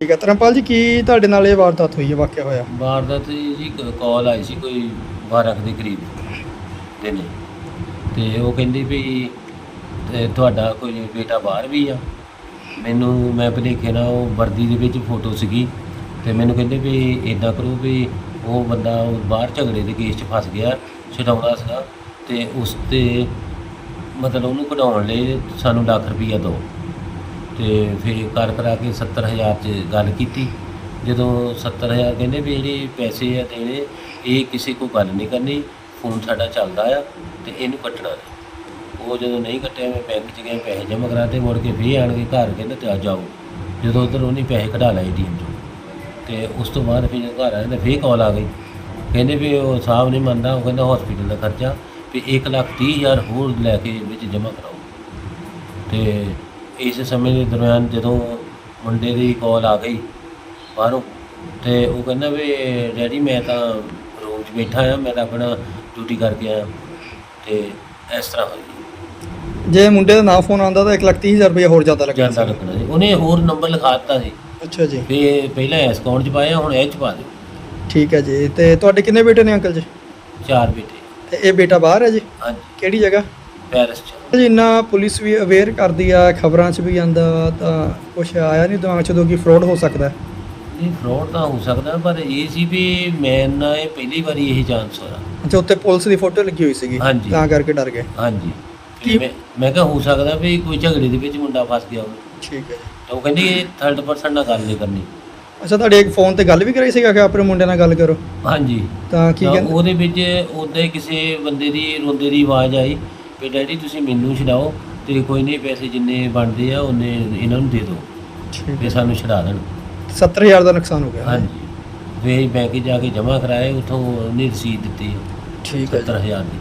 ਠੀਕ ਹੈ ਧਰਮਪਾਲ ਜੀ, ਕੀ ਤੁਹਾਡੇ ਨਾਲ ਇਹ ਵਾਰਦਾਤ ਹੋਈ ਹੈ, ਵਾਕਿਆ ਹੋਇਆ? ਵਾਰਦਾਤ ਜੀ ਕਾਲ ਆਈ ਸੀ ਕੋਈ 12 ਕੁ ਦੇ ਕਰੀਬ ਦਿਨੇ ਤੇ ਉਹ ਕਹਿੰਦੀ ਵੀ, ਤੇ ਤੁਹਾਡਾ ਕੋਈ ਬੇਟਾ ਬਾਹਰ ਵੀ ਆ। ਮੈਨੂੰ, ਮੈਂ ਭੁਲੇਖੇ ਨਾਲ ਉਹ ਵਰਦੀ ਦੇ ਵਿੱਚ ਫੋਟੋ ਸੀਗੀ। ਤੇ ਮੈਨੂੰ ਕਹਿੰਦੇ ਵੀ ਇਦਾਂ ਕਰੋ ਵੀ ਉਹ ਬੰਦਾ ਉਹ ਬਾਹਰ ਝਗੜੇ ਦੇ ਕੇਸ 'ਚ ਫਸ ਗਿਆ, ਛਡਾਉਂਦਾ ਸੀਗਾ। ਤੇ ਉਸ ਤੇ ਮਤਲਬ ਉਹਨੂੰ ਕਢਾਉਣ ਲਈ ਸਾਨੂੰ ਲੱਖ ਰੁਪਈਆ ਦਿਓ ਤੇ ਫਿਰ ਕਰ ਕਰਾ ਕੇ 70000 ਚ ਗੱਲ ਕੀਤੀ। ਜਦੋਂ 70000 ਕਹਿੰਦੇ ਵੀ ਜਿਹੜੇ ਪੈਸੇ ਆ ਦੇਣੇ, ਇਹ ਕਿਸੇ ਕੋ ਗੱਲ ਨਹੀਂ ਕਰਨੀ, ਫੋਨ ਸਾਡਾ ਚੱਲਦਾ ਆ ਤੇ ਇਹਨੂੰ ਕੱਟਣਾ। ਨਹੀਂ ਉਹ ਜਦੋਂ ਨਹੀਂ ਕੱਟਿਆ, ਮੈਂ ਬੈਂਕ 'ਚ ਗਿਆ, ਪੈਸੇ ਜਮ੍ਹਾਂ ਕਰਾਤੇ ਮੁੜ ਕੇ ਫੇਰ ਆਣ ਕੇ ਘਰ ਕਹਿੰਦੇ ਤੇ ਆ ਜਾਓ। ਜਦੋਂ ਉਧਰ ਉਹਨੇ ਪੈਸੇ ਕਢਾ ਲਏ ਏਟੀਐਮ ਤੋਂ ਤੇ ਉਸ ਤੋਂ ਬਾਅਦ ਫਿਰ ਜਦੋਂ ਘਰ ਆਏ ਤਾਂ ਫੇਰ ਕਾਲ ਆ ਗਈ। ਕਹਿੰਦੇ ਵੀ ਉਹ ਸਾਹਿਬ ਨਹੀਂ ਮੰਨਦਾ, ਉਹ ਕਹਿੰਦਾ ਹਸਪੀਟਲ ਦਾ ਖਰਚਾ ਵੀ 1 ਲੱਖ ਤੀਹ ਹਜ਼ਾਰ ਹੋਰ ਲੈ ਕੇ ਵਿੱਚ ਜਮ੍ਹਾਂ ਕਰਾਓ। ਤੇ ਇਸ ਸਮੇਂ ਦੇ ਦਰਮਿਆਨ ਜਦੋਂ ਮੁੰਡੇ ਦੀ ਕਾਲ ਆ ਗਈ ਬਾਹਰੋਂ ਤੇ ਉਹ ਕਹਿੰਦਾ ਵੀ ਡੈਡੀ ਮੈਂ ਤਾਂ ਰੂਮ 'ਚ ਬੈਠਾ ਆ ਮੈਂ ਤਾਂ ਆਪਣਾ ਡਿਊਟੀ ਕਰਕੇ ਆਇਆ। ਤੇ ਇਸ ਤਰ੍ਹਾਂ ਹੋਈ। ਜੇ ਮੁੰਡੇ ਦਾ ਨਾਂ ਫੋਨ ਆਉਂਦਾ ਤਾਂ 130000 ਰੁਪਏ ਹੋਰ ਜ਼ਿਆਦਾ ਲੱਗਣਾ ਜਾਂਦਾ ਲੱਗਣਾ ਸੀ। ਉਹਨੇ ਹੋਰ ਨੰਬਰ ਲਿਖਾ ਦਿੱਤਾ ਸੀ। ਅੱਛਾ ਜੀ। ਵੀ ਪਹਿਲਾਂ ਇਸ ਅਕਾਊਂਟ 'ਚ ਪਾਇਆ ਹੁਣ ਇਹ 'ਚ ਪਾ ਦਿਓ ਠੀਕ ਹੈ ਜੀ। ਤੇ ਤੁਹਾਡੇ ਕਿੰਨੇ ਬੇਟੇ ਨੇ ਅੰਕਲ ਜੀ? ਚਾਰ ਬੇਟੇ। ਤੇ ਇਹ ਬੇਟਾ ਬਾਹਰ ਹੈ ਜੀ? ਹਾਂਜੀ। ਕਿਹੜੀ ਜਗ੍ਹਾ? ਪੈਰਿਸ 'ਚ ਜੀ ਇੰਨਾ ਪੁਲਿਸ ਵੀ ਅਵੇਅਰ ਕਰਦੀ ਆ ਖਬਰਾਂ 'ਚ ਵੀ ਆਂਦਾ ਤਾਂ ਕੁਝ ਆਇਆ ਨਹੀਂ ਦਿਮਾਗ 'ਚ ਉਦੋਂ ਕਿ ਫਰਾਡ ਹੋ ਸਕਦਾ। ਇਹ ਫਰੋਡ ਤਾਂ ਹੋ ਸਕਦਾ ਪਰ ਇਹ ਸੀ ਵੀ ਮੈਂ ਨਾ ਇਹ ਪਹਿਲੀ ਵਾਰੀ ਇਹ ਚਾਂਸ ਹੋਇਆ। ਅੱਛਾ ਉੱਤੇ ਪੁਲਿਸ ਦੀ ਫੋਟੋ ਲੱਗੀ ਹੋਈ ਸੀਗੀ? ਹਾਂਜੀ। ਤਾਂ ਕਰਕੇ ਡਰ ਗਏ। ਹਾਂਜੀ। ਕੀ- ਮੈਂ ਮੈਂ ਕਿਹਾ ਹੋ ਸਕਦਾ ਵੀ ਕੋਈ ਝਗੜੇ ਦੇ ਵਿੱਚ ਮੁੰਡਾ ਫਸ ਗਿਆ ਹੋਵੇ। ਠੀਕ ਹੈ ਤਾਂ ਉਹ ਕਹਿੰਦੀ ਇਹ ਥਰਡ ਪਰਸਨ ਨਾਲ ਗੱਲ ਨਹੀਂ ਕਰਨੀ। ਅੱਛਾ ਤੁਹਾਡੇ ਇੱਕ ਫੋਨ ਤੇ ਗੱਲ ਵੀ ਕਰਾਈ ਸੀਗਾ ਕਿ ਆਪਣੇ ਮੁੰਡੇ ਨਾਲ ਗੱਲ ਕਰੋ? ਹਾਂਜੀ। ਤਾਂ ਕੀ ਤਾਂ ਕਹਿੰਦੇ? ਉਹਦੇ ਵਿੱਚ ਹੀ ਕਿਸੇ ਬੰਦੇ ਦੀ ਰੋਂਦੇ ਦੀ ਆਵਾਜ਼ ਆਈ। ਵੀ ਡੈਡੀ ਤੁਸੀਂ ਮੈਨੂੰ ਛਡਾਓ ਤੇ ਕੋਈ ਨਹੀਂ ਪੈਸੇ ਜਿੰਨੇ ਬਣਦੇ ਆ ਉਹਨੇ ਇਹਨਾਂ ਨੂੰ ਦੇ ਦਿਓ। ਠੀਕ ਹੈ। ਸਾਨੂੰ ਛਡਾ ਦੇਣ। 70000 ਦਾ ਨੁਕਸਾਨ ਹੋ ਗਿਆ। ਹਾਂਜੀ। ਵੇ ਬੈਂਕ ਜਾ ਕੇ ਜਮ੍ਹਾਂ ਕਰਾਏ ਉਥੋਂ ਉਹਨੇ ਰਸੀਦ ਦਿੱਤੀ। ਠੀਕ ਹੈ ਜੀ। 70000 ਦੀ।